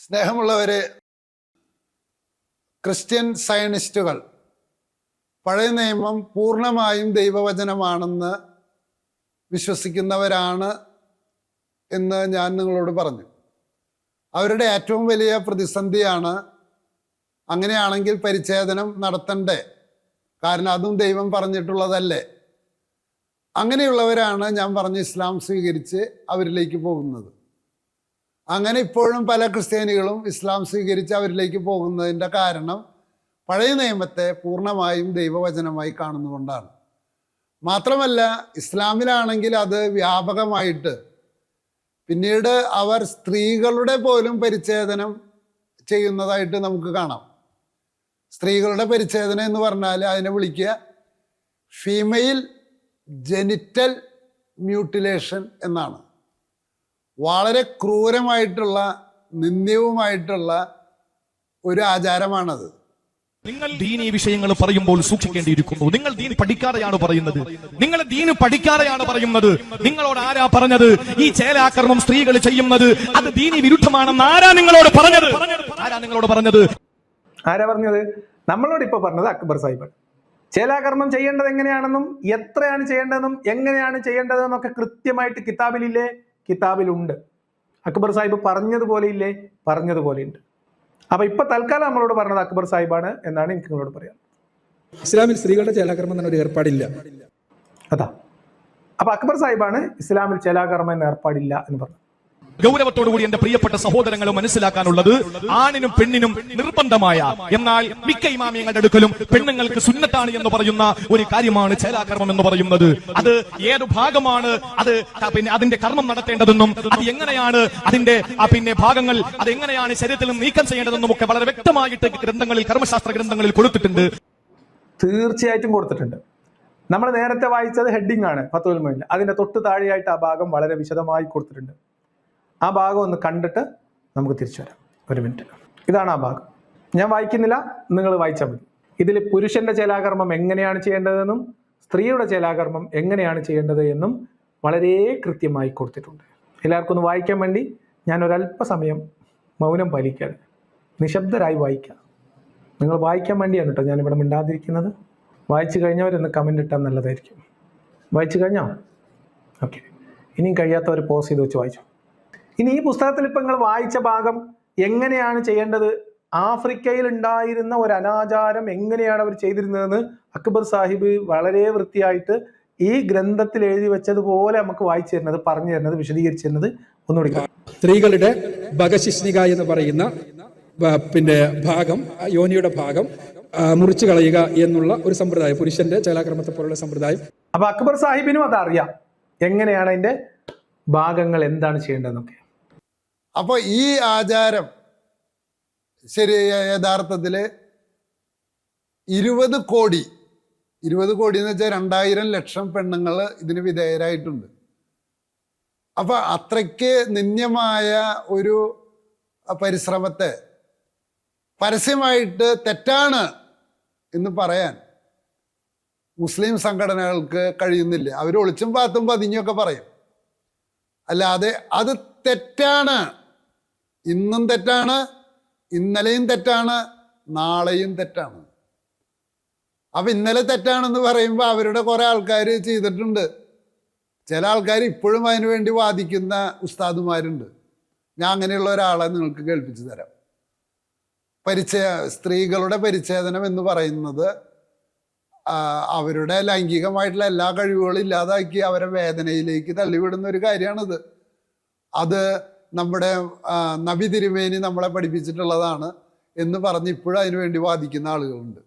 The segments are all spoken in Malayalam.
സ്നേഹമുള്ളവരെ ക്രിസ്ത്യൻ സയനിസ്റ്റുകൾ പഴയ നിയമം പൂർണമായും ദൈവവചനമാണെന്ന് വിശ്വസിക്കുന്നവരാണ് എന്ന് ഞാൻ നിങ്ങളോട് പറഞ്ഞു. അവരുടെ ഏറ്റവും വലിയ പ്രതിസന്ധിയാണ് അങ്ങനെയാണെങ്കിൽ പരിച്ഛേദനം നടത്തണ്ടേ? കാരണം അതും ദൈവം പറഞ്ഞിട്ടുള്ളതല്ലേ? അങ്ങനെയുള്ളവരാണ് ഞാൻ പറഞ്ഞ ഇസ്ലാം സ്വീകരിച്ച് അവരിലേക്ക് പോകുന്നത്. അങ്ങനെ ഇപ്പോഴും പല ക്രിസ്ത്യാനികളും ഇസ്ലാം സ്വീകരിച്ച് അവരിലേക്ക് പോകുന്നതിന്റെ കാരണം പഴയ നിയമത്തെ പൂർണമായും ദൈവവചനമായി കാണുന്നുകൊണ്ടാണ് മാത്രമല്ല ഇസ്ലാമിലാണെങ്കിൽ അത് വ്യാപകമായിട്ട് പിന്നീട് അവർ സ്ത്രീകളുടെ പോലും പരിച്ഛേദനം ചെയ്യുന്നതായിട്ട് നമുക്ക് കാണാം. സ്ത്രീകളുടെ പരിച്ഛേദന എന്ന് പറഞ്ഞാൽ അതിനെ വിളിക്കുക ഫീമെയിൽ ജെനിറ്റൽ മ്യൂട്ടിലേഷൻ എന്നാണ്. വളരെ ക്രൂരമായിട്ടുള്ള നിന്ദ്യവുമായിട്ടുള്ള ഒരു ആചാരമാണത്. നിങ്ങൾ ദീനി വിഷയങ്ങൾ പറയുമ്പോൾ സൂക്ഷിക്കേണ്ടിയിരിക്കുന്നു. നിങ്ങൾ ദീൻ പഠിക്കാതെയാണ് പറയുന്നത്. നിങ്ങൾ ദീന് പഠിക്കാതെയാണ് പറയുന്നത്. നിങ്ങളോട് ആരാ പറഞ്ഞത്? ഈ ചേലാക്രമം സ്ത്രീകൾ ചെയ്യുന്നത് അത് ദീനി വിരുദ്ധമാണെന്ന് ആരാ നിങ്ങളോട് പറഞ്ഞത്? ആരാ നിങ്ങളോട് പറഞ്ഞത്? ആരാ പറഞ്ഞത്? നമ്മളോട് ഇപ്പൊ പറഞ്ഞത് അക്ബർ സാഹിബ് ചേലാകർമ്മം ചെയ്യേണ്ടത് എങ്ങനെയാണെന്നും എത്രയാണ് ചെയ്യേണ്ടതെന്നും എങ്ങനെയാണ് ചെയ്യേണ്ടതെന്നൊക്കെ കൃത്യമായിട്ട് കിതാബിലില്ലേ? കിതാബിലുണ്ട്. അക്ബർ സാഹിബ് പറഞ്ഞതുപോലെ ഇല്ലേ? പറഞ്ഞതുപോലെ ഉണ്ട് അപ്പൊ ഇപ്പൊ തൽക്കാലം നമ്മളോട് പറഞ്ഞത് അക്ബർ സാഹിബാണ് എന്നാണ് എനിക്ക് നിങ്ങളോട് പറയാം ഇസ്ലാമിൽ സ്ത്രീകളുടെ ചേലാകർമ്മം തന്നെ ഒരു ഏർപ്പാടില്ല. അതാ. അപ്പൊ അക്ബർ സാഹിബാണ് ഇസ്ലാമിൽ ചേലാകർമ്മം എന്ന ഏർപ്പാടില്ല എന്ന് പറഞ്ഞു ഗൗരവത്തോടുകൂടി എന്റെ പ്രിയപ്പെട്ട സഹോദരങ്ങൾ മനസ്സിലാക്കാനുള്ളത് ആണിനും പെണ്ണിനും നിർബന്ധമായ എന്നാൽ മിക്ക ഇമാമിയങ്ങളുടെ അടുക്കലും പെണ്ണുങ്ങൾക്ക് സുന്നത്താണ് എന്ന് പറയുന്ന ഒരു കാര്യമാണ് ചേലാകർമ്മം എന്ന് പറയുന്നത്. അത് ഏത് ഭാഗമാണ്? അത് പിന്നെ അതിന്റെ കർമ്മം നടത്തേണ്ടതെന്നും അത് എങ്ങനെയാണ്? അതിന്റെ പിന്നെ ഭാഗങ്ങൾ അത് എങ്ങനെയാണ് ശരീരത്തിൽ നീക്കം ചെയ്യേണ്ടതെന്നും ഒക്കെ വളരെ വ്യക്തമായിട്ട് ഗ്രന്ഥങ്ങളിൽ കർമ്മശാസ്ത്ര ഗ്രന്ഥങ്ങളിൽ കൊടുത്തിട്ടുണ്ട്. തീർച്ചയായിട്ടും കൊടുത്തിട്ടുണ്ട്. നമ്മൾ നേരത്തെ വായിച്ചത് ഹെഡിങ് ആണ് മൊയിൻ അതിന്റെ തൊട്ട് താഴെയായിട്ട് ആ ഭാഗം വളരെ വിശദമായി കൊടുത്തിട്ടുണ്ട്. ആ ഭാഗം ഒന്ന് കണ്ടിട്ട് നമുക്ക് തിരിച്ചു വരാം. ഒരു മിനിറ്റ്. ഇതാണ് ആ ഭാഗം. ഞാൻ വായിക്കുന്നില്ല നിങ്ങൾ വായിച്ചാൽ മതി. ഇതിൽ പുരുഷന്റെ ചേലാകർമ്മം എങ്ങനെയാണ് ചെയ്യേണ്ടതെന്നും സ്ത്രീയുടെ ചേലാകർമ്മം എങ്ങനെയാണ് ചെയ്യേണ്ടത് എന്നും വളരെ കൃത്യമായി കൊടുത്തിട്ടുണ്ട്. എല്ലാവർക്കും ഒന്ന് വായിക്കാൻ വേണ്ടി ഞാൻ ഒരല്പസമയം മൗനം പാലിക്കുകയാണ്. നിശബ്ദരായി വായിക്കുക. നിങ്ങൾ വായിക്കാൻ വേണ്ടിയാണ് കേട്ടോ ഞാനിവിടെ മിണ്ടാതിരിക്കുന്നത്. വായിച്ചു കഴിഞ്ഞവരൊന്ന് കമന്റ് ഇട്ടാൽ നല്ലതായിരിക്കും. വായിച്ചു കഴിഞ്ഞോ? ഓക്കെ ഇനിയും കഴിയാത്തവർ പോസ് ചെയ്ത് വെച്ച് വായിച്ചു. ഇനി ഈ പുസ്തകത്തിൽ ഇപ്പം നിങ്ങൾ വായിച്ച ഭാഗം എങ്ങനെയാണ് ചെയ്യേണ്ടത്? ആഫ്രിക്കയിൽ ഉണ്ടായിരുന്ന ഒരു അനാചാരം എങ്ങനെയാണ് അവർ ചെയ്തിരുന്നതെന്ന് അക്ബർ സാഹിബ് വളരെ വൃത്തിയായിട്ട് ഈ ഗ്രന്ഥത്തിൽ എഴുതി വെച്ചതുപോലെ നമുക്ക് വായിച്ചു തരുന്നത് പറഞ്ഞു തരുന്നത് വിശദീകരിച്ചു തരുന്നത് ഒന്നുകൂടി സ്ത്രീകളുടെ ഭഗശിഷ്ണിക എന്ന് പറയുന്ന പിന്നെ ഭാഗം യോനിയുടെ ഭാഗം മുറിച്ചു കളയുക എന്നുള്ള ഒരു സമ്പ്രദായം പുരുഷന്റെ ചലാക്രമത്തെ പോലുള്ള സമ്പ്രദായം. അപ്പൊ അക്ബർ സാഹിബിനും അതറിയാം എങ്ങനെയാണ് അതിന്റെ ഭാഗങ്ങൾ എന്താണ് ചെയ്യേണ്ടതെന്നൊക്കെ. അപ്പോൾ ഈ ആചാരം ശരി യഥാർത്ഥത്തിൽ ഇരുപത് കോടി ഇരുപത് കോടി എന്ന് വെച്ചാൽ രണ്ടായിരം ലക്ഷം പെണ്ണുങ്ങൾ ഇതിന് വിധേയരായിട്ടുണ്ട്. അപ്പൊ അത്രയ്ക്ക് നിന്ദ്യമായ ഒരു പരിശ്രമത്തെ പരസ്യമായിട്ട് തെറ്റാണ് എന്ന് പറയാൻ മുസ്ലിം സംഘടനകൾക്ക് കഴിയുന്നില്ല. അവർ ഒളിച്ചും പാത്തും പതിഞ്ഞൊക്കെ പറയും. അല്ലാതെ അത് തെറ്റാണ്. ഇന്നും തെറ്റാണ് ഇന്നലെയും തെറ്റാണ് നാളെയും തെറ്റാണ്. അപ്പൊ ഇന്നലെ തെറ്റാണെന്ന് പറയുമ്പോൾ അവരുടെ കുറേ ആൾക്കാർ ചെയ്തിട്ടുണ്ട്. ചില ആൾക്കാർ ഇപ്പോഴും അതിനു വേണ്ടി വാദിക്കുന്ന ഉസ്താദുമാരുണ്ട്. ഞാൻ അങ്ങനെയുള്ള ഒരാളെ നിങ്ങൾക്ക് കേൾപ്പിച്ചു തരാം. പരിചയ സ്ത്രീകളുടെ പരിച്ഛേദനം എന്ന് പറയുന്നത് അവരുടെ ലൈംഗികമായിട്ടുള്ള എല്ലാ കഴിവുകളും ഇല്ലാതാക്കി അവരെ വേദനയിലേക്ക് തള്ളിവിടുന്ന ഒരു കാര്യമാണിത്. അത് നമ്മുടെ നബി തിരുമേനി നമ്മളെ പഠിപ്പിച്ചിട്ടുള്ളതാണ് എന്ന് പറഞ്ഞ് ഇപ്പോഴും അതിനു വേണ്ടി വാദിക്കുന്ന ആളുകളുണ്ട്.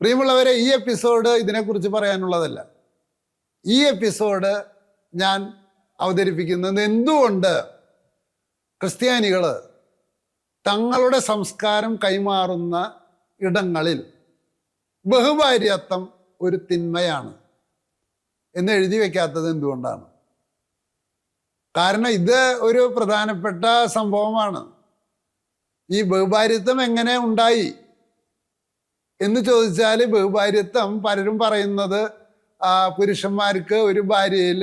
പ്രിയമുള്ളവരെ ഈ എപ്പിസോഡ് ഇതിനെക്കുറിച്ച് പറയാനുള്ളതല്ല. ഈ എപ്പിസോഡ് ഞാൻ അവതരിപ്പിക്കുന്നത് എന്തുകൊണ്ട് ക്രിസ്ത്യാനികൾ തങ്ങളുടെ സംസ്കാരം കൈമാറുന്ന ഇടങ്ങളിൽ ബഹുഭാര്യത്വം ഒരു തിന്മയാണ് എന്ന് എഴുതി വയ്ക്കാത്തത് എന്തുകൊണ്ടാണ്? കാരണം ഇത് ഒരു പ്രധാനപ്പെട്ട സംഭവമാണ്. ഈ ബഹുഭാര്യത്വം എങ്ങനെ ഉണ്ടായി? എന്ന് ചോദിച്ചാൽ ബഹുഭാര്യത്വം പലരും പറയുന്നത് പുരുഷന്മാർക്ക് ഒരു ഭാര്യയിൽ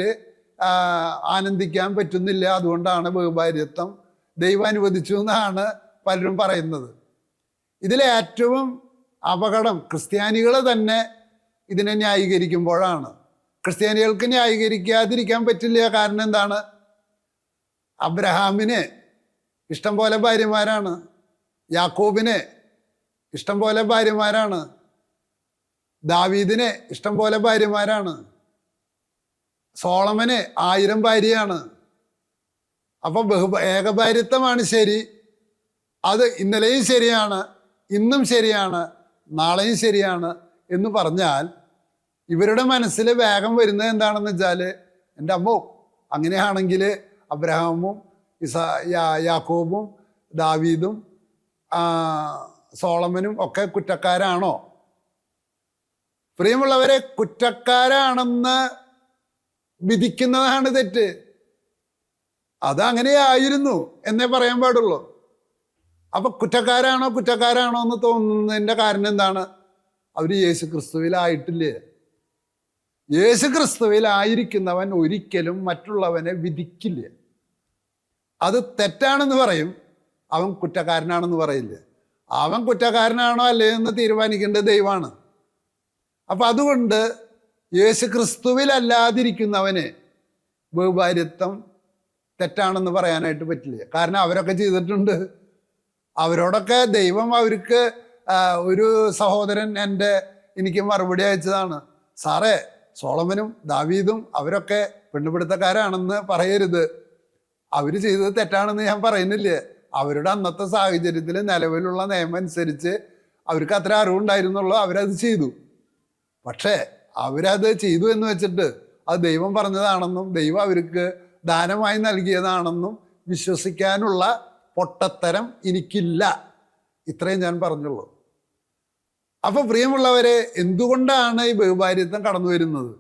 ആനന്ദിക്കാൻ പറ്റുന്നില്ല. അതുകൊണ്ടാണ് ബഹുഭാര്യത്വം ദൈവം അനുവദിച്ചു എന്നാണ് പലരും പറയുന്നത്. ഇതിലെ ഏറ്റവും അപകടം ക്രിസ്ത്യാനികൾ തന്നെ ഇതിനെ ന്യായീകരിക്കുമ്പോഴാണ്. ക്രിസ്ത്യാനികൾക്ക് ന്യായീകരിക്കാതിരിക്കാൻ പറ്റില്ല. കാരണം എന്താണ്? അബ്രഹാമിന് ഇഷ്ടം പോലെ ഭാര്യമാരാണ്. യാക്കോബിന് ഇഷ്ടം പോലെ ഭാര്യമാരാണ്. ദാവീദിന് ഇഷ്ടം പോലെ ഭാര്യമാരാണ്. സോളമന് ആയിരം ഭാര്യയാണ്. അപ്പൊ ബഹു ഏകഭാര്യത്വമാണ് ശരി. അത് ഇന്നലെയും ശരിയാണ് ഇന്നും ശരിയാണ് നാളെയും ശരിയാണ് എന്ന് പറഞ്ഞാൽ ഇവരുടെ മനസ്സിൽ വേഗം വരുന്നത് എന്താണെന്ന് വെച്ചാൽ എന്റെ അമ്മോ അങ്ങനെയാണെങ്കിൽ അബ്രഹാമും ഇസാ യാക്കോബും ദാവീദും സോളമനും ഒക്കെ കുറ്റക്കാരാണോ? പ്രിയമുള്ളവരെ കുറ്റക്കാരാണെന്ന് വിധിക്കുന്നതാണ് തെറ്റ്. അതങ്ങനെ ആയിരുന്നു എന്നേ പറയാൻ പാടുള്ളൂ. അപ്പൊ കുറ്റക്കാരാണോ കുറ്റക്കാരാണോ എന്ന് തോന്നുന്നതിന്റെ കാരണം എന്താണ്? അവർ യേശു ക്രിസ്തുവിലായിട്ടില്ലേ യേശു ക്രിസ്തുവിലായിരിക്കുന്നവൻ ഒരിക്കലും മറ്റുള്ളവനെ വിധിക്കില്ല. അത് തെറ്റാണെന്ന് പറയും. അവൻ കുറ്റക്കാരനാണെന്ന് പറയില്ല? അവൻ കുറ്റക്കാരനാണോ അല്ലേ എന്ന് തീരുമാനിക്കേണ്ടത് ദൈവമാണ്. അപ്പം അതുകൊണ്ട് യേശു ക്രിസ്തുവിലല്ലാതിരിക്കുന്നവന് ബഹുഭാര്യത്വം തെറ്റാണെന്ന് പറയാനായിട്ട് പറ്റില്ല. കാരണം അവരൊക്കെ ചെയ്തിട്ടുണ്ട്. അവരോടൊക്കെ ദൈവം അവർക്ക് ഒരു സഹോദരൻ എന്റെ എനിക്ക് മറുപടി അയച്ചതാണ്. സാറേ സോളമനും ദാവീദും അവരൊക്കെ പെണ്ണുപിടുത്തക്കാരാണെന്ന് പറയരുത്. അവർ ചെയ്തത് തെറ്റാണെന്ന് ഞാൻ പറയുന്നില്ലേ? അവരുടെ അന്നത്തെ സാഹചര്യത്തിൽ നിലവിലുള്ള നിയമം അനുസരിച്ച് അവർക്ക് അത്ര അറിവുണ്ടായിരുന്നുള്ളൂ അവരത് ചെയ്തു. പക്ഷേ അവരത് ചെയ്തു എന്ന് വെച്ചിട്ട് അത് ദൈവം പറഞ്ഞതാണെന്നും ദൈവം അവർക്ക് ദാനമായി നൽകിയതാണെന്നും വിശ്വസിക്കാനുള്ള പൊട്ടത്തരം എനിക്കില്ല. ഇത്രയും ഞാൻ പറഞ്ഞുള്ളൂ. അപ്പോൾ പ്രിയമുള്ളവരെ എന്തുകൊണ്ടാണ് ഈ ബഹുഭാര്യത്വം കടന്നു വരുന്നത്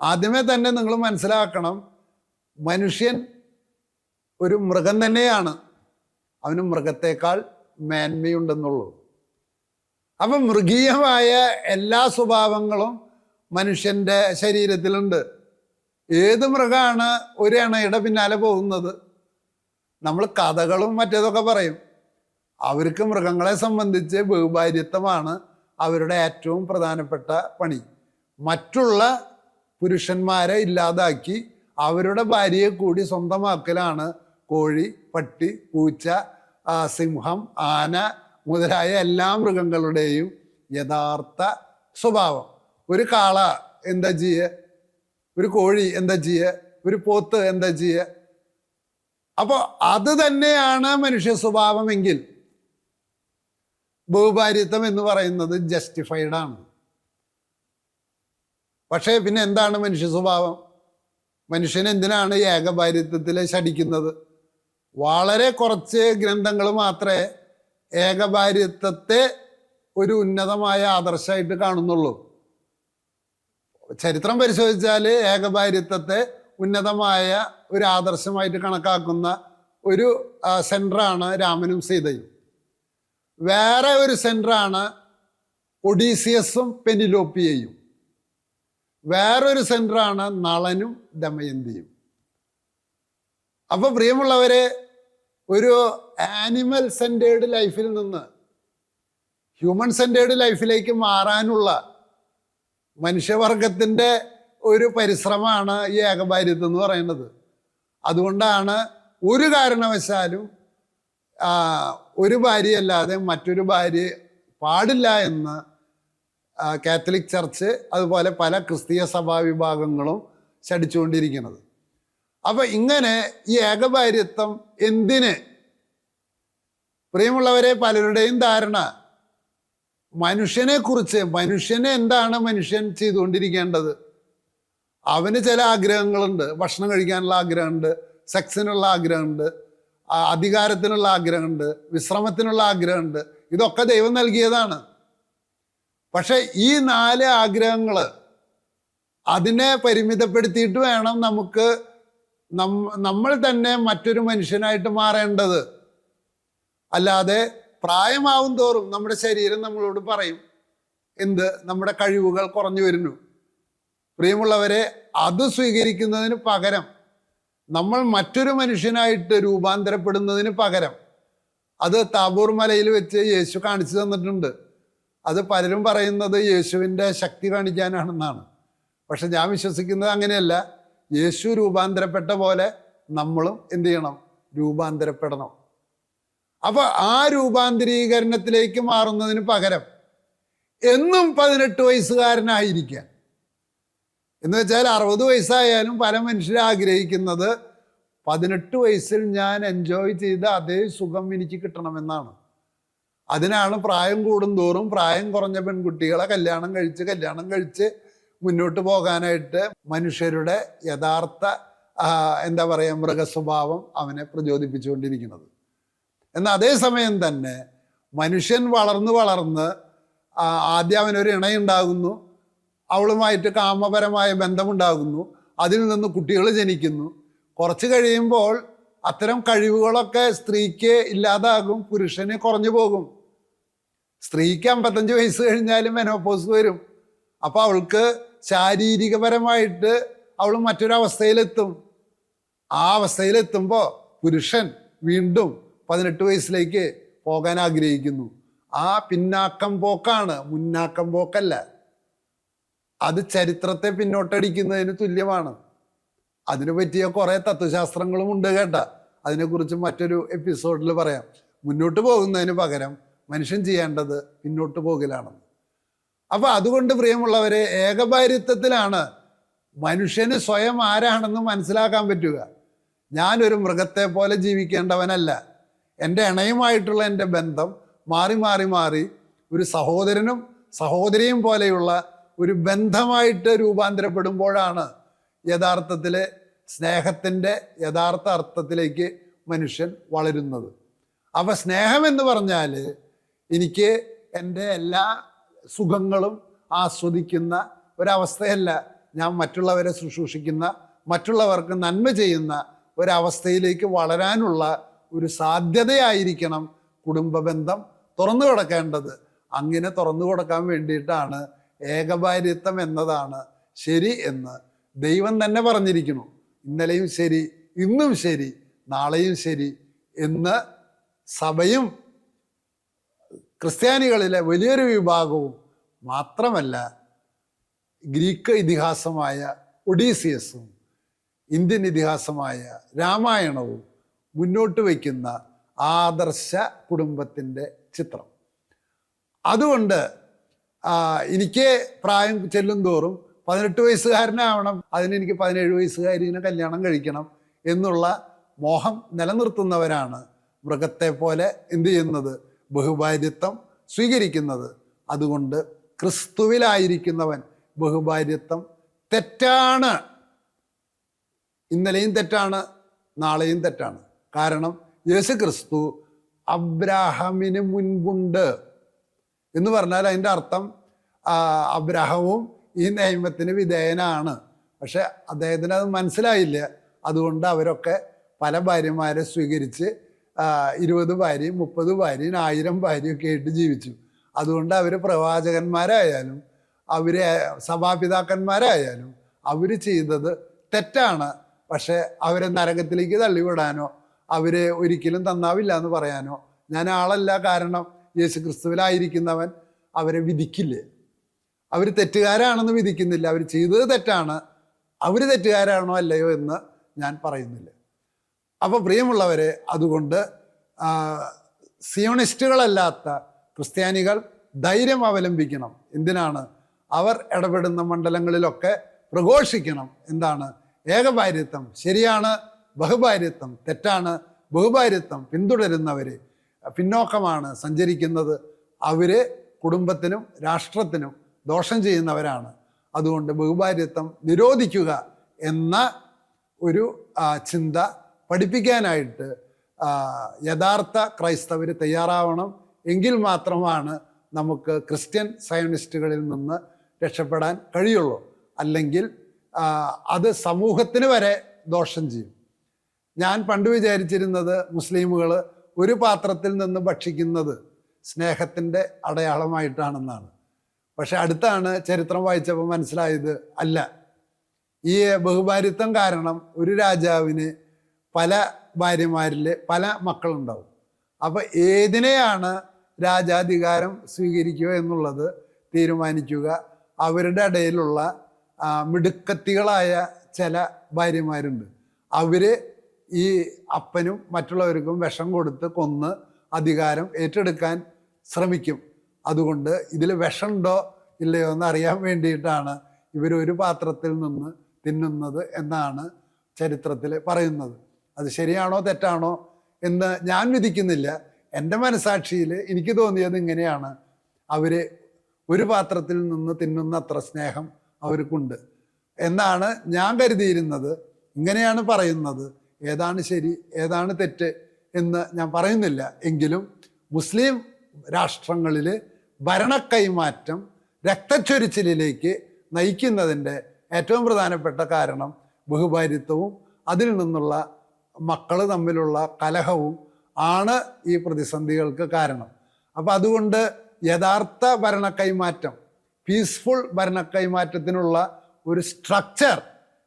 ആദ്യമേ തന്നെ നിങ്ങൾ മനസ്സിലാക്കണം മനുഷ്യൻ ഒരു മൃഗം തന്നെയാണ്. അവന് മൃഗത്തേക്കാൾ മേന്മയുണ്ടെന്നുള്ളൂ. അപ്പൊ മൃഗീയമായ എല്ലാ സ്വഭാവങ്ങളും മനുഷ്യന്റെ ശരീരത്തിലുണ്ട്. ഏത് മൃഗമാണ് ഒരു ഇണയുടെ പിന്നാലെ പോകുന്നത്? നമ്മൾ കഥകളും മറ്റേതൊക്കെ പറയും. അവർക്ക് മൃഗങ്ങളെ സംബന്ധിച്ച് ബഹുഭാര്യത്വമാണ് അവരുടെ ഏറ്റവും പ്രധാനപ്പെട്ട പണി. മറ്റുള്ള പുരുഷന്മാരെ ഇല്ലാതാക്കി അവരുടെ ഭാര്യയെ കൂടി സ്വന്തമാക്കലാണ് കോഴി പട്ടി പൂച്ച സിംഹം ആന മുതലായ എല്ലാ മൃഗങ്ങളുടെയും യഥാർത്ഥ സ്വഭാവം. ഒരു കാള എന്താ ചെയ്യ ഒരു കോഴി എന്താ ചെയ്യ ഒരു പോത്ത് എന്താ ചെയ്യ അപ്പോൾ അത് തന്നെയാണ് മനുഷ്യ സ്വഭാവമെങ്കിൽ ബഹുഭാര്യത്വം എന്ന് പറയുന്നത് ജസ്റ്റിഫൈഡ് ആണ്. പക്ഷേ പിന്നെ എന്താണ് മനുഷ്യ സ്വഭാവം? മനുഷ്യൻ എന്തിനാണ് ഏകഭാര്യത്വത്തിൽ ശടിക്കുന്നത് വളരെ കുറച്ച് ഗ്രന്ഥങ്ങൾ മാത്രമേ ഏകഭാര്യത്വത്തെ ഒരു ഉന്നതമായ ആദർശമായിട്ട് കാണുന്നുള്ളൂ. ചരിത്രം പരിശോധിച്ചാൽ ഏകഭാര്യത്വത്തെ ഉന്നതമായ ഒരു ആദർശമായിട്ട് കണക്കാക്കുന്ന ഒരു സെന്ററാണ് രാമനും സീതയും. വേറെ ഒരു സെന്ററാണ് ഒഡീസിയസും പെനിലോപ്പിയയും. വേറൊരു സെന്ററാണ് നളനും ദമയന്തിയും. അപ്പൊ പ്രിയമുള്ളവരെ ഒരു ആനിമൽ സെന്റേർഡ് ലൈഫിൽ നിന്ന് ഹ്യൂമൻ സെന്റേർഡ് ലൈഫിലേക്ക് മാറാനുള്ള മനുഷ്യവർഗത്തിന്റെ ഒരു പരിശ്രമമാണ് ഈ ഏകഭാര്യത്വം എന്ന് പറയുന്നത്. അതുകൊണ്ടാണ് ഒരു കാരണവശാലും ഒരു ഭാര്യയല്ലാതെ മറ്റൊരു ഭാര്യ പാടില്ല എന്ന് കാത്തലിക് ചർച്ച് അതുപോലെ പല ക്രിസ്തീയ സഭാ വിഭാഗങ്ങളും ശടിച്ചുകൊണ്ടിരിക്കുന്നത് അപ്പൊ ഇങ്ങനെ ഈ ഏകഭാര്യത്വം എന്തിന്? പ്രിയമുള്ളവരെ പലരുടെയും ധാരണ. മനുഷ്യനെ കുറിച്ച് മനുഷ്യനെ എന്താണ് മനുഷ്യൻ ചെയ്തുകൊണ്ടിരിക്കേണ്ടത്? അവന് ചില ആഗ്രഹങ്ങളുണ്ട്. ഭക്ഷണം കഴിക്കാനുള്ള ആഗ്രഹമുണ്ട്. സെക്സിനുള്ള ആഗ്രഹമുണ്ട്. അധികാരത്തിനുള്ള ആഗ്രഹമുണ്ട്. വിശ്രമത്തിനുള്ള ആഗ്രഹമുണ്ട്. ഇതൊക്കെ ദൈവം നൽകിയതാണ്. പക്ഷെ ഈ നാല് ആഗ്രഹങ്ങൾ അതിനെ പരിമിതപ്പെടുത്തിയിട്ട് വേണം നമുക്ക് നമ്മൾ തന്നെ മറ്റൊരു മനുഷ്യനായിട്ട് മാറേണ്ടത്. അല്ലാതെ പ്രായമാവും തോറും നമ്മുടെ ശരീരം നമ്മളോട് പറയും എന്ത്? നമ്മുടെ കഴിവുകൾ കുറഞ്ഞു വരുന്നു. പ്രിയമുള്ളവരെ അത് സ്വീകരിക്കുന്നതിന് പകരം നമ്മൾ മറ്റൊരു മനുഷ്യനായിട്ട് രൂപാന്തരപ്പെടുന്നതിന് പകരം അത് താബൂർ മലയിൽ വെച്ച് യേശു കാണിച്ചു തന്നിട്ടുണ്ട്. അത് പലരും പറയുന്നത് യേശുവിന്റെ ശക്തി കാണിക്കാനാണെന്നാണ്. പക്ഷെ ഞാൻ വിശ്വസിക്കുന്നത് അങ്ങനെയല്ല. യേശു രൂപാന്തരപ്പെട്ട പോലെ നമ്മളും എന്ത് ചെയ്യണം? രൂപാന്തരപ്പെടണം. അപ്പൊ ആ രൂപാന്തരീകരണത്തിലേക്ക് മാറുന്നതിന് പകരം എന്നും പതിനെട്ട് വയസ്സുകാരനായിരിക്കാൻ എന്ന് വെച്ചാൽ അറുപത് വയസ്സായാലും പല മനുഷ്യരും ആഗ്രഹിക്കുന്നത് പതിനെട്ട് വയസ്സിൽ ഞാൻ എൻജോയ് ചെയ്ത അതേ സുഖം എനിക്ക് കിട്ടണമെന്നാണ്. അതിനാണ് പ്രായം കൂടുന്തോറും പ്രായം കുറഞ്ഞ പെൺകുട്ടികളെ കല്യാണം കഴിച്ച് കല്യാണം കഴിച്ച് മുന്നോട്ട് പോകാനായിട്ട് മനുഷ്യരുടെ യഥാർത്ഥ എന്താ പറയുക മൃഗസ്വഭാവം അവനെ പ്രചോദിപ്പിച്ചുകൊണ്ടിരിക്കുന്നത്. എന്നാൽ അതേസമയം തന്നെ മനുഷ്യൻ വളർന്ന് വളർന്ന് ആദ്യം അവനൊരു ഇണയുണ്ടാകുന്നു അവളുമായിട്ട് കാമപരമായ ബന്ധമുണ്ടാകുന്നു അതിൽ നിന്ന് കുട്ടികൾ ജനിക്കുന്നു. കുറച്ച് കഴിയുമ്പോൾ അത്തരം കഴിവുകളൊക്കെ സ്ത്രീക്ക് ഇല്ലാതാകും പുരുഷന് കുറഞ്ഞു പോകും. സ്ത്രീക്ക് അമ്പത്തഞ്ച് വയസ്സ് കഴിഞ്ഞാലും മെനോപ്പോസ് വരും. അപ്പോൾ അവൾക്ക് ശാരീരികപരമായിട്ട് അവൾ മറ്റൊരവസ്ഥയിലെത്തും. ആ അവസ്ഥയിലെത്തുമ്പോൾ പുരുഷൻ വീണ്ടും പതിനെട്ട് വയസ്സിലേക്ക് പോകാൻ ആഗ്രഹിക്കുന്നു. ആ പിന്നാക്കം പോക്കാണ് മുന്നാക്കം പോക്കല്ല. അത് ചരിത്രത്തെ പിന്നോട്ടടിക്കുന്നതിന് തുല്യമാണ്. അതിനു പറ്റിയ കുറേ തത്വശാസ്ത്രങ്ങളും ഉണ്ട് കേട്ട. അതിനെക്കുറിച്ച് മറ്റൊരു എപ്പിസോഡിൽ പറയാം. മുന്നോട്ട് പോകുന്നതിന് പകരം മനുഷ്യൻ ചെയ്യേണ്ടത് പിന്നോട്ട് പോകലാണെന്ന് അപ്പൊ അതുകൊണ്ട് പ്രിയമുള്ളവരെ ഏകഭാരിത്വത്തിലാണ് മനുഷ്യന് സ്വയം ആരാണെന്ന് മനസ്സിലാക്കാൻ പറ്റുക. ഞാനൊരു മൃഗത്തെ പോലെ ജീവിക്കേണ്ടവനല്ല. എന്റെ ഇണയുമായിട്ടുള്ള എന്റെ ബന്ധം മാറി മാറി മാറി ഒരു സഹോദരനും സഹോദരിയും പോലെയുള്ള ഒരു ബന്ധമായിട്ട് രൂപാന്തരപ്പെടുമ്പോഴാണ് യഥാർത്ഥത്തിൽ സ്നേഹത്തിന്റെ യഥാർത്ഥ അർത്ഥത്തിലേക്ക് മനുഷ്യൻ വളരുന്നത്. അപ്പം സ്നേഹം എന്ന് പറഞ്ഞാൽ എനിക്ക് എന്റെ എല്ലാ സുഖങ്ങളും ആസ്വദിക്കുന്ന ഒരവസ്ഥയല്ല ഞാൻ മറ്റുള്ളവരെ ശുശ്രൂഷിക്കുന്ന മറ്റുള്ളവർക്ക് നന്മ ചെയ്യുന്ന ഒരവസ്ഥയിലേക്ക് വളരാനുള്ള ഒരു സാധ്യതയായിരിക്കണം കുടുംബ ബന്ധം തുറന്നു കൊടുക്കേണ്ടത്. അങ്ങനെ തുറന്നു കൊടുക്കാൻ വേണ്ടിയിട്ടാണ് ഏകഭാര്യത്വം എന്നതാണ് ശരി എന്ന് ദൈവം തന്നെ പറഞ്ഞിരിക്കുന്നു. ഇന്നലെയും ശരി ഇന്നും ശരി നാളെയും ശരി എന്ന് സഭയും ക്രിസ്ത്യാനികളിലെ വലിയൊരു വിഭാഗവും മാത്രമല്ല ഗ്രീക്ക് ഇതിഹാസമായ ഒഡീസിയസും ഇന്ത്യൻ ഇതിഹാസമായ രാമായണവും മുന്നോട്ട് വയ്ക്കുന്ന ആദർശ കുടുംബത്തിന്റെ ചിത്രം. അതുകൊണ്ട് എനിക്ക് പ്രായം ചെല്ലും തോറും പതിനെട്ട് വയസ്സുകാരനാവണം അതിന് എനിക്ക് പതിനേഴ് വയസ്സുകാരിനെ കല്യാണം കഴിക്കണം എന്നുള്ള മോഹം നിലനിർത്തുന്നവരാണ് മൃഗത്തെ പോലെ എന്ത് ചെയ്യുന്നത്? ബഹുഭാര്യത്വം സ്വീകരിക്കുന്നത്. അതുകൊണ്ട് ക്രിസ്തുവിലായിരിക്കുന്നവൻ ബഹുഭാര്യത്വം തെറ്റാണ്. ഇന്നലെയും തെറ്റാണ് നാളെയും തെറ്റാണ്. കാരണം യേശു ക്രിസ്തു അബ്രാഹമിന് മുൻപുണ്ട്. എന്ന് പറഞ്ഞാൽ അതിന്റെ അർത്ഥം അബ്രാഹവും ഈ നിയമത്തിന് വിധേയനാണ്. പക്ഷെ അദ്ദേഹത്തിന് അത് മനസ്സിലായില്ല. അതുകൊണ്ട് അവരൊക്കെ പല ഭാര്യമാരെ സ്വീകരിച്ച് ഇരുപത് ഭാര്യയും മുപ്പത് ഭാര്യയും ആയിരം ഭാര്യയും ഒക്കെ ആയിട്ട് ജീവിച്ചു. അതുകൊണ്ട് അവർ പ്രവാചകന്മാരായാലും അവർ സഭാപിതാക്കന്മാരായാലും അവർ ചെയ്തത് തെറ്റാണ്. പക്ഷേ അവരെ നരകത്തിലേക്ക് തള്ളിവിടാനോ അവരെ ഒരിക്കലും തന്നാവില്ല എന്ന് പറയാനോ ഞാൻ ആളല്ല കാരണം യേശു ക്രിസ്തുവിലായിരിക്കുന്നവൻ അവരെ വിധിക്കില്ലേ? അവർ തെറ്റുകാരാണെന്ന് വിധിക്കുന്നില്ല. അവർ ചെയ്തത് തെറ്റാണ്. അവർ തെറ്റുകാരാണോ അല്ലയോ എന്ന് ഞാൻ പറയുന്നില്ല. അപ്പോൾ പ്രിയമുള്ളവരെ അതുകൊണ്ട് സിയോണിസ്റ്റുകളല്ലാത്ത ക്രിസ്ത്യാനികൾ ധൈര്യം അവലംബിക്കണം. എന്തിനാണ്? അവർ ഇടപെടുന്ന മണ്ഡലങ്ങളിലൊക്കെ പ്രഘോഷിക്കണം. എന്താണ്? ഏകഭാര്യത്വം ശരിയാണ് ബഹുഭാര്യത്വം തെറ്റാണ് ബഹുഭാര്യത്വം പിന്തുടരുന്നവർ പിന്നോക്കമാണ് സഞ്ചരിക്കുന്നത്. അവർ കുടുംബത്തിനും രാഷ്ട്രത്തിനും ദോഷം ചെയ്യുന്നവരാണ്. അതുകൊണ്ട് ബഹുഭാര്യത്വം നിരോധിക്കുക എന്ന ഒരു ചിന്ത പഠിപ്പിക്കാനായിട്ട് യഥാർത്ഥ ക്രൈസ്തവർ തയ്യാറാവണം. എങ്കിൽ മാത്രമാണ് നമുക്ക് ക്രിസ്ത്യൻ സയനിസ്റ്റുകളിൽ നിന്ന് രക്ഷപ്പെടാൻ കഴിയുള്ളൂ. അല്ലെങ്കിൽ അത് സമൂഹത്തിന് വരെ ദോഷം ചെയ്യും. ഞാൻ പണ്ട് വിചാരിച്ചിരുന്നത് മുസ്ലിമുകൾ ഒരു പാത്രത്തിൽ നിന്ന് ഭക്ഷിക്കുന്നത് സ്നേഹത്തിന്റെ അടയാളമായിട്ടാണെന്നാണ്. പക്ഷെ അടുത്താണ് ചരിത്രം വായിച്ചപ്പോൾ മനസ്സിലായത് അല്ല. ഈ ബഹുഭാരിത്വം കാരണം ഒരു രാജാവിന് പല ഭാര്യമാരിൽ പല മക്കളുണ്ടാവും. അപ്പോൾ ഏതിനെയാണ് രാജാധികാരം സ്വീകരിക്കുക എന്നുള്ളത് തീരുമാനിക്കുക. അവരുടെ ഇടയിലുള്ള മിടുക്കത്തികളായ ചില ഭാര്യമാരുണ്ട്. അവർ ഈ അപ്പനും മറ്റുള്ളവർക്കും വിഷം കൊടുത്ത് കൊന്ന് അധികാരം ഏറ്റെടുക്കാൻ ശ്രമിക്കും. അതുകൊണ്ട് ഇതിൽ വിഷമുണ്ടോ ഇല്ലയോ എന്ന് അറിയാൻ വേണ്ടിയിട്ടാണ് ഇവർ ഒരു പാത്രത്തിൽ നിന്ന് തിന്നുന്നത് എന്നാണ് ചരിത്രത്തിൽ പറയുന്നത്. അത് ശരിയാണോ തെറ്റാണോ എന്ന് ഞാൻ വിധിക്കുന്നില്ല. എന്റെ മനസാക്ഷിയിൽ എനിക്ക് തോന്നിയത് ഇങ്ങനെയാണ്. അവർ ഒരു പാത്രത്തിൽ നിന്ന് തിന്നുന്ന അത്ര സ്നേഹം അവർക്കുണ്ട്. എന്നാണ് ഞാൻ കരുതിയിരുന്നത്. ഇങ്ങനെയാണ് പറയുന്നത്. ഏതാണ് ശരി ഏതാണ് തെറ്റ് എന്ന് ഞാൻ പറയുന്നില്ല. എങ്കിലും മുസ്ലിം രാഷ്ട്രങ്ങളിൽ ഭരണക്കൈമാറ്റം രക്തച്ചൊരിച്ചിലേക്ക് നയിക്കുന്നതിന്റെ ഏറ്റവും പ്രധാനപ്പെട്ട കാരണം ബഹുഭാരിത്വവും അതിൽ നിന്നുള്ള മക്കൾ തമ്മിലുള്ള കലഹവും ആണ് ഈ പ്രതിസന്ധികൾക്ക് കാരണം. അപ്പം അതുകൊണ്ട് യഥാർത്ഥ ഭരണ കൈമാറ്റം പീസ്ഫുൾ ഭരണ കൈമാറ്റത്തിനുള്ള ഒരു സ്ട്രക്ചർ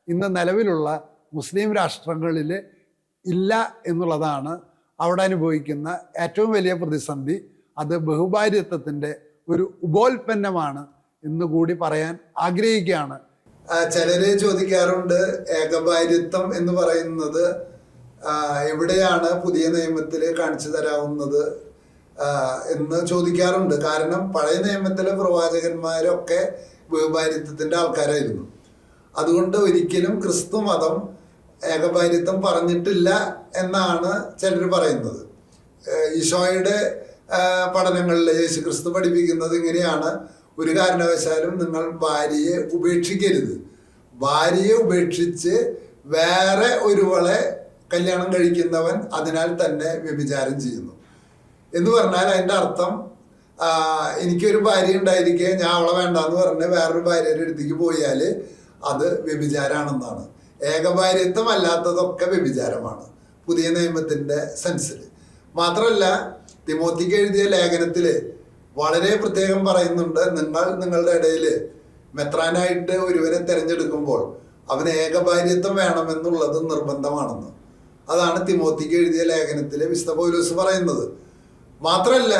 ഇന്ന് നിലവിലുള്ള മുസ്ലിം രാഷ്ട്രങ്ങളിൽ ഇല്ല എന്നുള്ളതാണ് അവിടെ അനുഭവിക്കുന്ന ഏറ്റവും വലിയ പ്രതിസന്ധി. അത് ബഹുഭാര്യത്വത്തിന്റെ ഒരു ഉപോൽപ്പന്നമാണ് എന്ന് കൂടി പറയാൻ ആഗ്രഹിക്കുകയാണ്. ചിലരെ ചോദിക്കാറുണ്ട് ഏകഭാര്യത്വം എന്ന് പറയുന്നത് എവിടെയാണ് പുതിയ നിയമത്തിൽ കാണിച്ചു തരാവുന്നത് എന്ന് ചോദിക്കാറുണ്ട്. കാരണം പഴയ നിയമത്തിലെ പ്രവാചകന്മാരൊക്കെ ബഹുഭാര്യത്വത്തിന്റെ ആൾക്കാരായിരുന്നു. അതുകൊണ്ട് ഒരിക്കലും ക്രിസ്തു മതം ഏകഭാരിത്വം പറഞ്ഞിട്ടില്ല എന്നാണ് ചിലർ പറയുന്നത്. ഈശോയുടെ പഠനങ്ങളിൽ യേശു ക്രിസ്തു പഠിപ്പിക്കുന്നത് ഇങ്ങനെയാണ്. ഒരു കാരണവശാലും നിങ്ങൾ ഭാര്യയെ ഉപേക്ഷിക്കരുത്. ഭാര്യയെ ഉപേക്ഷിച്ച് വേറെ ഒരുവളെ കല്യാണം കഴിക്കുന്നവൻ അതിനാൽ തന്നെ വ്യഭിചാരം ചെയ്യുന്നു. എന്ന് പറഞ്ഞാൽ അതിന്റെ അർത്ഥം എനിക്കൊരു ഭാര്യ ഉണ്ടായിരിക്കെ ഞാൻ അവളെ വേണ്ടാന്ന് പറഞ്ഞ് വേറൊരു ഭാര്യയുടെ അടുത്തേക്ക് പോയാൽ അത് വ്യഭിചാരാണെന്നാണ്. ഏകഭാര്യത്വം അല്ലാത്തതൊക്കെ വ്യഭിചാരമാണ്. പുതിയ നിയമത്തിന്റെ സെൻസിൽ. മാത്രമല്ല തിമോത്തിക്ക് എഴുതിയ ലേഖനത്തിൽ വളരെ പ്രത്യേകം പറയുന്നുണ്ട് നിങ്ങൾ നിങ്ങളുടെ ഇടയിൽ മെത്രാനായിട്ട് ഒരുവനെ തിരഞ്ഞെടുക്കുമ്പോൾ അവന് ഏകഭാര്യത്വം വേണമെന്നുള്ളത് നിർബന്ധമാണെന്ന്. അതാണ് തിമോത്തിക്ക് എഴുതിയ ലേഖനത്തിൽ വിശുദ്ധ പൗലോസ് പറയുന്നത്. മാത്രമല്ല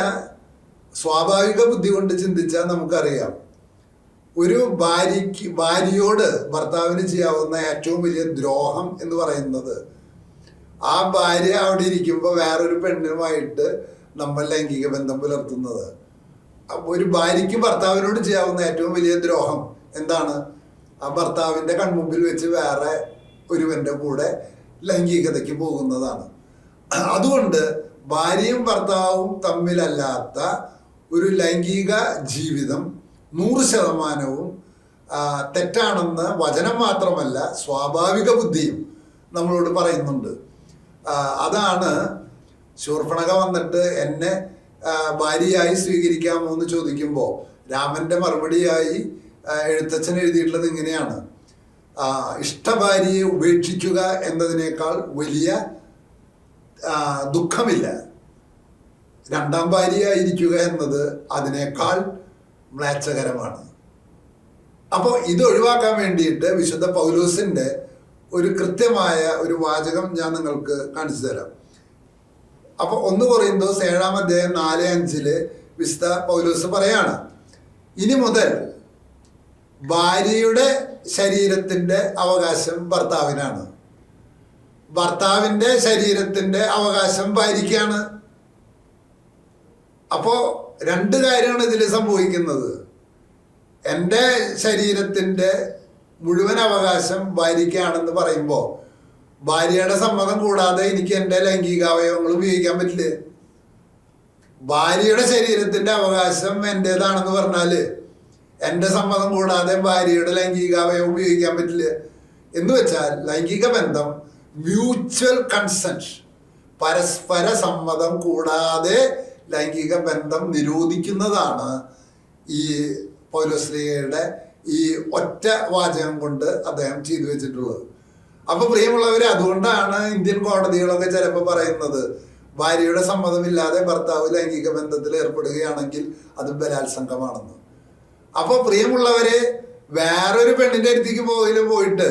സ്വാഭാവിക ബുദ്ധി കൊണ്ട് ചിന്തിച്ചാൽ നമുക്കറിയാം. ഒരു ഭാര്യയ്ക്ക് ഭാര്യയോട് ഭർത്താവിന് ചെയ്യാവുന്ന ഏറ്റവും വലിയ ദ്രോഹം എന്ന് പറയുന്നത് ആ ഭാര്യ അവിടെ ഇരിക്കുമ്പോൾ വേറൊരു പെണ്ണുമായിട്ട് നമ്മൾ ലൈംഗിക ബന്ധം പുലർത്തുന്നത്. ഒരു ഭാര്യയ്ക്ക് ഭർത്താവിനോട് ചെയ്യാവുന്ന ഏറ്റവും വലിയ ദ്രോഹം എന്താണ്? ആ ഭർത്താവിന്റെ കൺമുമ്പിൽ വെച്ച് വേറെ ഒരുവന്റെ കൂടെ ലൈംഗികതയ്ക്ക് പോകുന്നതാണ്. അതുകൊണ്ട് ഭാര്യയും ഭർത്താവും തമ്മിലല്ലാത്ത ഒരു ലൈംഗിക ജീവിതം നൂറ് ശതമാനവും തെറ്റാണെന്ന് വചനം മാത്രമല്ല സ്വാഭാവിക ബുദ്ധിയും നമ്മളോട് പറയുന്നുണ്ട്. അതാണ് ശൂർപ്പണക വന്നിട്ട് എന്നെ ഭാര്യയായി സ്വീകരിക്കാമോ എന്ന് ചോദിക്കുമ്പോൾ രാമന്റെ മറുപടിയായി എഴുത്തച്ഛൻ എഴുതിയിട്ടുള്ളത് ഇങ്ങനെയാണ്. ഇഷ്ടഭാര്യയെ ഉപേക്ഷിക്കുക എന്നതിനേക്കാൾ വലിയ ദുഃഖമില്ല. രണ്ടാം ഭാര്യയായിരിക്കുക എന്നത് അതിനേക്കാൾ മ്ലേച്ഛകരമാണ്. അപ്പോൾ ഇത് ഒഴിവാക്കാൻ വേണ്ടിയിട്ട് വിശുദ്ധ പൗലോസിന്റെ ഒരു കൃത്യമായ ഒരു വാചകം ഞാൻ നിങ്ങൾക്ക് കാണിച്ചു തരാം. അപ്പോൾ ഒന്ന് പറയുന്നത് ഏഴാം അധ്യായം നാല് അഞ്ചിൽ വിശുദ്ധ പൗലോസ് പറയാണ് ഇനി മുതൽ ഭാര്യയുടെ ശരീരത്തിന്റെ അവകാശം ഭർത്താവിനാണ്. ഭർത്താവിന്റെ ശരീരത്തിന്റെ അവകാശം ഭാര്യയ്ക്കാണ്. അപ്പോൾ രണ്ട് കാര്യമാണ് ഇതിൽ സംഭവിക്കുന്നത്. എന്റെ ശരീരത്തിന്റെ മുഴുവൻ അവകാശം ഭാര്യയ്ക്കാണെന്ന് പറയുമ്പോൾ ഭാര്യയുടെ സമ്മതം കൂടാതെ എനിക്ക് എന്റെ ലൈംഗികാവയവങ്ങൾ ഉപയോഗിക്കാൻ പറ്റില്ല? ഭാര്യയുടെ ശരീരത്തിന്റെ അവകാശം എന്റേതാണെന്ന് പറഞ്ഞാൽ എന്റെ സമ്മതം കൂടാതെ ഭാര്യയുടെ ലൈംഗികാവയവം ഉപയോഗിക്കാൻ പറ്റില്ല. എന്ന് വെച്ചാൽ ലൈംഗിക ബന്ധം മ്യൂച്വൽ കൺസെന്റ് പരസ്പര സമ്മതം കൂടാതെ ലൈംഗിക ബന്ധം നിരോധിക്കുന്നതാണ് ഈ പൗലോസ്ലിയുടെ ഈ ഒറ്റ വാചകം കൊണ്ട് അദ്ദേഹം ചെയ്തു വെച്ചിട്ടുള്ളത്. അപ്പൊ പ്രിയമുള്ളവർ അതുകൊണ്ടാണ് ഇന്ത്യൻ കോടതികളൊക്കെ ചിലപ്പോൾ പറയുന്നത് ഭാര്യയുടെ സമ്മതമില്ലാതെ ഭർത്താവ് ലൈംഗിക ബന്ധത്തിൽ ഏർപ്പെടുകയാണെങ്കിൽ അത് ബലാത്സംഗമാണെന്ന്. അപ്പോൾ പ്രിയമുള്ളവരെ വേറൊരു പെണ്ണിന്റെ അടുത്തേക്ക് പോയിൽ പോയിട്ട്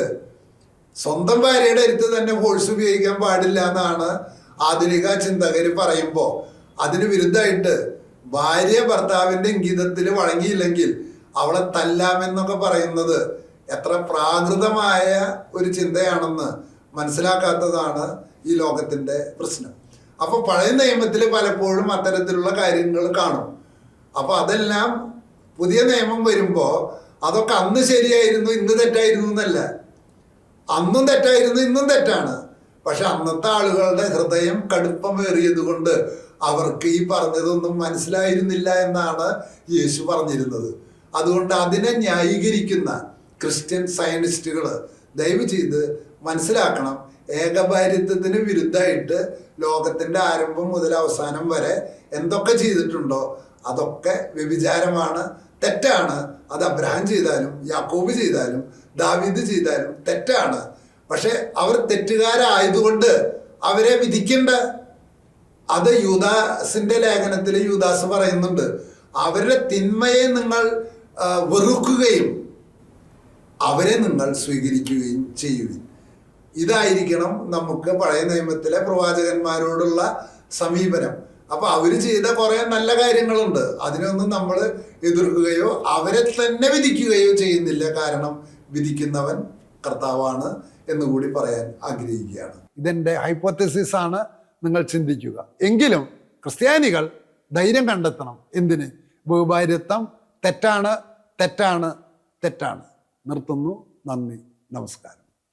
സ്വന്തം ഭാര്യയുടെ അടുത്ത് തന്നെ ഫോഴ്സ് ഉപയോഗിക്കാൻ പാടില്ല എന്നാണ് ആധുനിക ചിന്തകർ പറയുമ്പോൾ അതിന് വിരുദ്ധമായിട്ട് ഭാര്യ ഭർത്താവിന്റെ ഇംഗിതത്തിൽ വഴങ്ങിയില്ലെങ്കിൽ അവളെ തല്ലാമെന്നൊക്കെ പറയുന്നത് എത്ര പ്രാകൃതമായ ഒരു ചിന്തയാണെന്ന് മനസ്സിലാക്കാത്തതാണ് ഈ ലോകത്തിന്റെ പ്രശ്നം. അപ്പോൾ പഴയ നിയമത്തിൽ പലപ്പോഴും അത്തരത്തിലുള്ള കാര്യങ്ങൾ കാണും. അപ്പോൾ അതെല്ലാം പുതിയ നിയമം വരുമ്പോൾ അതൊക്കെ അന്ന് ശരിയായിരുന്നു ഇന്ന് തെറ്റായിരുന്നു എന്നല്ല. അന്നും തെറ്റായിരുന്നു ഇന്നും തെറ്റാണ്. പക്ഷെ അന്നത്തെ ആളുകളുടെ ഹൃദയം കടുപ്പമേറിയത് കൊണ്ട് അവർക്ക് ഈ പറഞ്ഞതൊന്നും മനസ്സിലായിരുന്നില്ല എന്നാണ് യേശു പറഞ്ഞിരുന്നത്. അതുകൊണ്ട് അതിനെ ന്യായീകരിക്കുന്ന ക്രിസ്ത്യൻ സയനിസ്റ്റുകൾ ദയവ് ചെയ്ത് മനസ്സിലാക്കണം ഏകഭാരിത്വത്തിന് വിരുദ്ധമായിട്ട് ലോകത്തിന്റെ ആരംഭം മുതൽ അവസാനം വരെ എന്തൊക്കെ ചെയ്തിട്ടുണ്ടോ അതൊക്കെ വ്യഭിചാരമാണ് തെറ്റാണ്. അത് അബ്രഹാം ചെയ്താലും യാക്കോബ് ചെയ്താലും ദാവീദ് ചെയ്താലും തെറ്റാണ്. പക്ഷെ അവർ തെറ്റുകാരായതുകൊണ്ട് അവരെ വിധിക്കേണ്ട. അത് യൂദാസിന്റെ ലേഖനത്തിൽ യൂദാസ് പറയുന്നുണ്ട്. അവരുടെ തിന്മയെ നിങ്ങൾ വെറുക്കുകയും അവരെ നിങ്ങൾ സ്വീകരിക്കുകയും ചെയ്യുവിൻ. ഇതായിരിക്കണം നമുക്ക് പഴയ നിയമത്തിലെ പ്രവാചകന്മാരോടുള്ള സമീപനം. അപ്പൊ അവർ ചെയ്ത കുറെ നല്ല കാര്യങ്ങളുണ്ട്. അതിനൊന്നും നമ്മൾ എതിർക്കുകയോ അവരെ തന്നെ വിധിക്കുകയോ ചെയ്യുന്നില്ല. കാരണം വിധിക്കുന്നവൻ കർത്താവാണ് എന്ന് കൂടി പറയാൻ ആഗ്രഹിക്കുകയാണ്. ഇതെന്റെ ഹൈപ്പോത്തസിസ് ആണ്. നിങ്ങൾ ചിന്തിക്കുക. എങ്കിലും ക്രിസ്ത്യാനികൾ ധൈര്യം കണ്ടെത്തണം. എന്തിന്? ബഹുഭാര്യത്വം തെറ്റാണ് തെറ്റാണ് തെറ്റാണ്. നിർത്തുന്നു. നന്ദി. നമസ്കാരം.